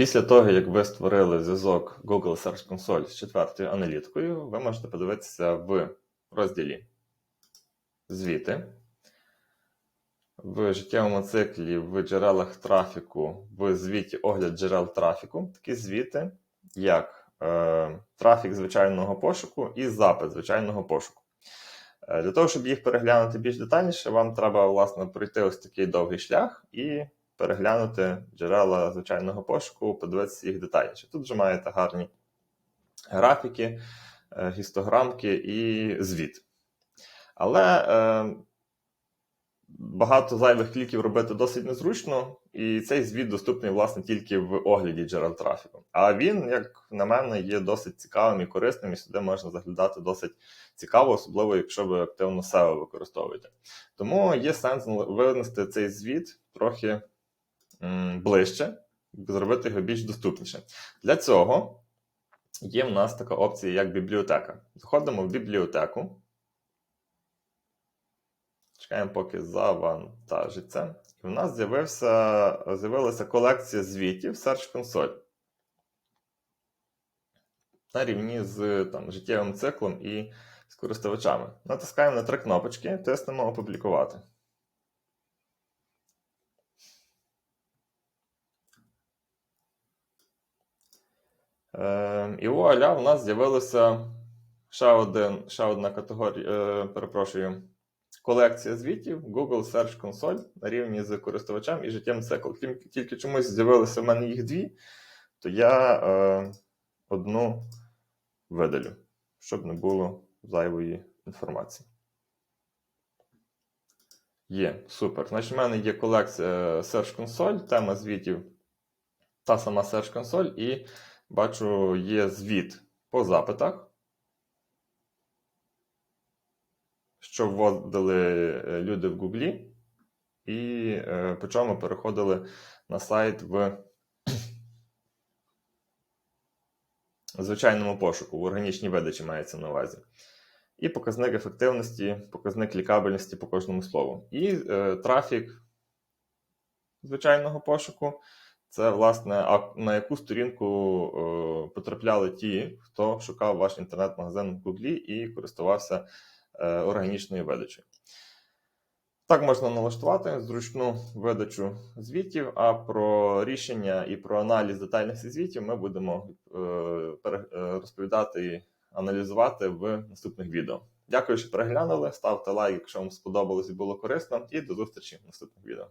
Після того, як ви створили зв'язок Google Search Console з четвертою аналіткою, ви можете подивитися в розділі Звіти, в життєвому циклі, в джерелах трафіку, в звіті огляд джерел трафіку, такі звіти, як е, трафік звичайного пошуку і запит звичайного пошуку. Е, Для того, щоб їх переглянути більш детальніше, вам треба власне пройти ось такий довгий шлях і переглянути джерела звичайного пошуку, подивитися їх детальніше. Тут вже маєте гарні графіки, е, гістограмки і звіт. Але е, багато зайвих кліків робити досить незручно, і цей звіт доступний, власне, тільки в огляді джерел трафіку. А він, як на мене, є досить цікавим і корисним, і сюди можна заглядати досить цікаво, особливо якщо ви активно SEO використовуєте. Тому є сенс винести цей звіт трохи ближче, зробити його більш доступніше. Для цього є в нас така опція, як бібліотека. Заходимо в бібліотеку. Чекаємо, поки завантажиться. І в нас з'явилася колекція звітів Search Console. На рівні з там, життєвим циклом і з користувачами. Натискаємо на три кнопочки, тиснемо Опублікувати. Е, і у нас з'явилася ще, один, ще одна категорія, е, перепрошую, колекція звітів Google Search Console на рівні з користувачем і життєм цикл. Тільки, чомусь з'явилося в мене їх дві, то я е, одну видалю, щоб не було зайвої інформації. Є, супер. Значить, в мене є колекція Search Console, тема звітів та сама Search Console, і бачу, є звіт по запитах. що вводили е, люди в Гуглі, і е, по чому переходили на сайт в звичайному пошуку, в органічній видачі мається на увазі. І показник ефективності, показник лікабельності по кожному слову. І е, трафік звичайного пошуку це, власне, на яку сторінку е, потрапляли ті, хто шукав ваш інтернет-магазин в Гуглі і користувався е, органічною видачею. Так можна налаштувати зручну видачу звітів, а про рішення і про аналіз детальних звітів ми будемо е, розповідати і аналізувати в наступних відео. Дякую, що переглянули. Ставте лайк, якщо вам сподобалось і було корисно, і до зустрічі в наступних відео.